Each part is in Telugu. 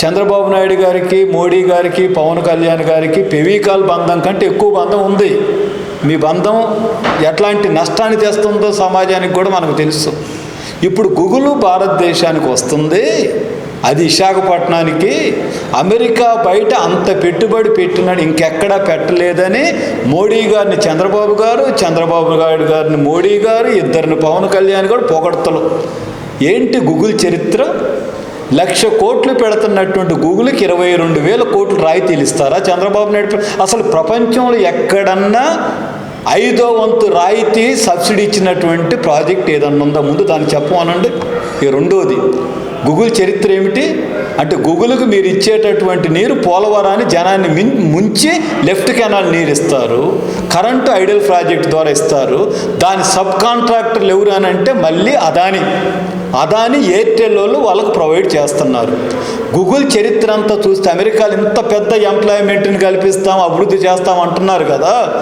చంద్రబాబు నాయుడు గారికి మోడీ గారికి పవన్ కళ్యాణ్ గారికి పెవికాల్ బంధం కంటే ఎక్కువ బంధం ఉంది. మీ బంధం ఎట్లాంటి నష్టాన్ని తెస్తుందో సమాజానికి కూడా మనకు తెలుసు. ఇప్పుడు గుగులు భారతదేశానికి వస్తుంది. అది విశాఖపట్నానికి. అమెరికా బయట అంత పెట్టుబడి పెట్టినాడు ఇంకెక్కడా పెట్టలేదని మోడీ గారిని చంద్రబాబు గారు చంద్రబాబు నాయుడు గారిని మోడీ గారు ఇద్దరిని పవన్ కళ్యాణ్ గారు పొగడతలు. ఏంటి గూగుల్ చరిత్ర? లక్ష కోట్లు పెడుతున్నటువంటి గూగుల్కి ఇరవై రెండు వేల కోట్లు రాయితీలు ఇస్తారా? చంద్రబాబు నాయుడు అసలు ప్రపంచంలో ఎక్కడన్నా ఐదో వంతు రాయితీ సబ్సిడీ ఇచ్చినటువంటి ప్రాజెక్ట్ ఏదన్నా ఉందా? ముందు దాన్ని చెప్పమనండి. ఈ రెండోది గూగుల్ చరిత్ర ఏమిటి? అంటే గూగుల్కు మీరు ఇచ్చేటటువంటి నీరు పోలవరాన్ని జనాన్ని మిన్ ముంచి లెఫ్ట్ కెనాల్ నీరు ఇస్తారు కరెంటు ఐడల్ ప్రాజెక్ట్ ద్వారా ఇస్తారు దాని సబ్ కాంట్రాక్టర్లు ఎవరు అని అంటే మళ్ళీ అదాని. అదాని ఎయిర్టెల్ వాళ్ళు వాళ్ళకు ప్రొవైడ్ చేస్తున్నారు. గూగుల్ చరిత్ర అంతా చూస్తే అమెరికాలో ఇంత పెద్ద ఎంప్లాయ్మెంట్ని కల్పిస్తాం అభివృద్ధి చేస్తాం అంటున్నారు కదా.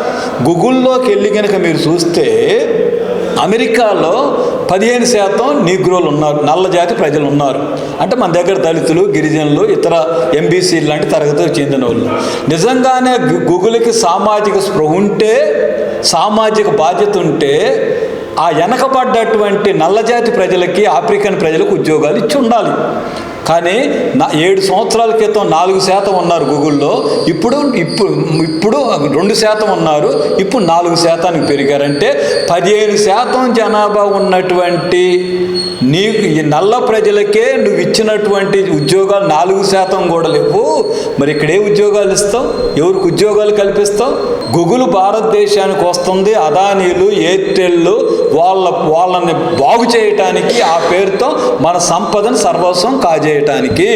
గూగుల్లోకి వెళ్ళి కనుక మీరు చూస్తే అమెరికాలో పదిహేను శాతం నీగ్రోలు ఉన్నారు నల్ల జాతి ప్రజలు ఉన్నారు. అంటే మన దగ్గర దళితులు గిరిజనులు ఇతర ఎంబీసీ లాంటి తరగతికి చెందిన వాళ్ళు. నిజంగానే గూగుల్కి సామాజిక స్పృహ ఉంటే సామాజిక బాధ్యత ఉంటే ఆ వెనకబడ్డటువంటి నల్లజాతి ప్రజలకి ఆఫ్రికన్ ప్రజలకు ఉద్యోగాలు ఇచ్చి ఉండాలి. కానీ నా ఏడు సంవత్సరాల క్రితం నాలుగు శాతం ఉన్నారు గూగుల్లో. ఇప్పుడు ఇప్పుడు ఇప్పుడు రెండు శాతం ఉన్నారు. ఇప్పుడు నాలుగు శాతానికి పెరిగారంటే పదిహేను శాతం జనాభా ఉన్నటువంటి నీకు నల్ల ప్రజలకే నువ్వు ఇచ్చినటువంటి ఉద్యోగాలు నాలుగు శాతం కూడా లేవు. మరి ఇక్కడ ఏ ఉద్యోగాలు ఇస్తావు ఎవరికి ఉద్యోగాలు కల్పిస్తావు గూగుల్ భారతదేశానికి వస్తుంది. అదానీలు ఎయిర్టెల్లు వాళ్ళ వాళ్ళని బాగు చేయటానికి ఆ పేరుతో మన సంపదను సర్వస్వం చేయటానికి.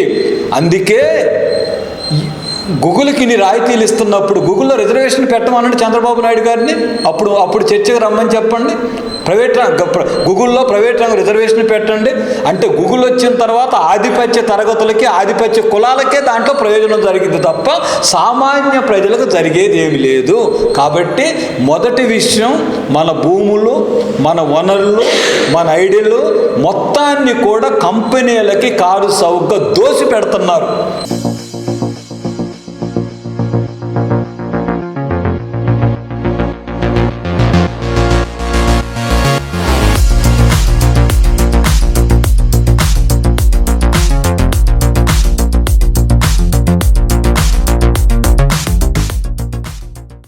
అందుకే గూగుల్కి ఇన్ని రాయితీలు ఇస్తున్నప్పుడు గూగుల్లో రిజర్వేషన్ పెట్టమనండి చంద్రబాబు నాయుడు గారిని. అప్పుడు అప్పుడు చర్చకు రమ్మని చెప్పండి. ప్రైవేట్ రంగ ప్ర- గూగుల్లో ప్రైవేట్ రంగ రిజర్వేషన్ పెట్టండి. అంటే గూగుల్ వచ్చిన తర్వాత ఆధిపత్య తరగతులకి ఆధిపత్య కులాలకే దాంట్లో ప్రయోజనం జరిగింది తప్ప సామాన్య ప్రజలకు జరిగేది ఏమి లేదు. కాబట్టి మొదటి విషయం మన భూములు మన వనరులు మన ఐడియలు మొత్తాన్ని కూడా కంపెనీలకి కారు సౌగ్గా దోసి పెడుతున్నారు.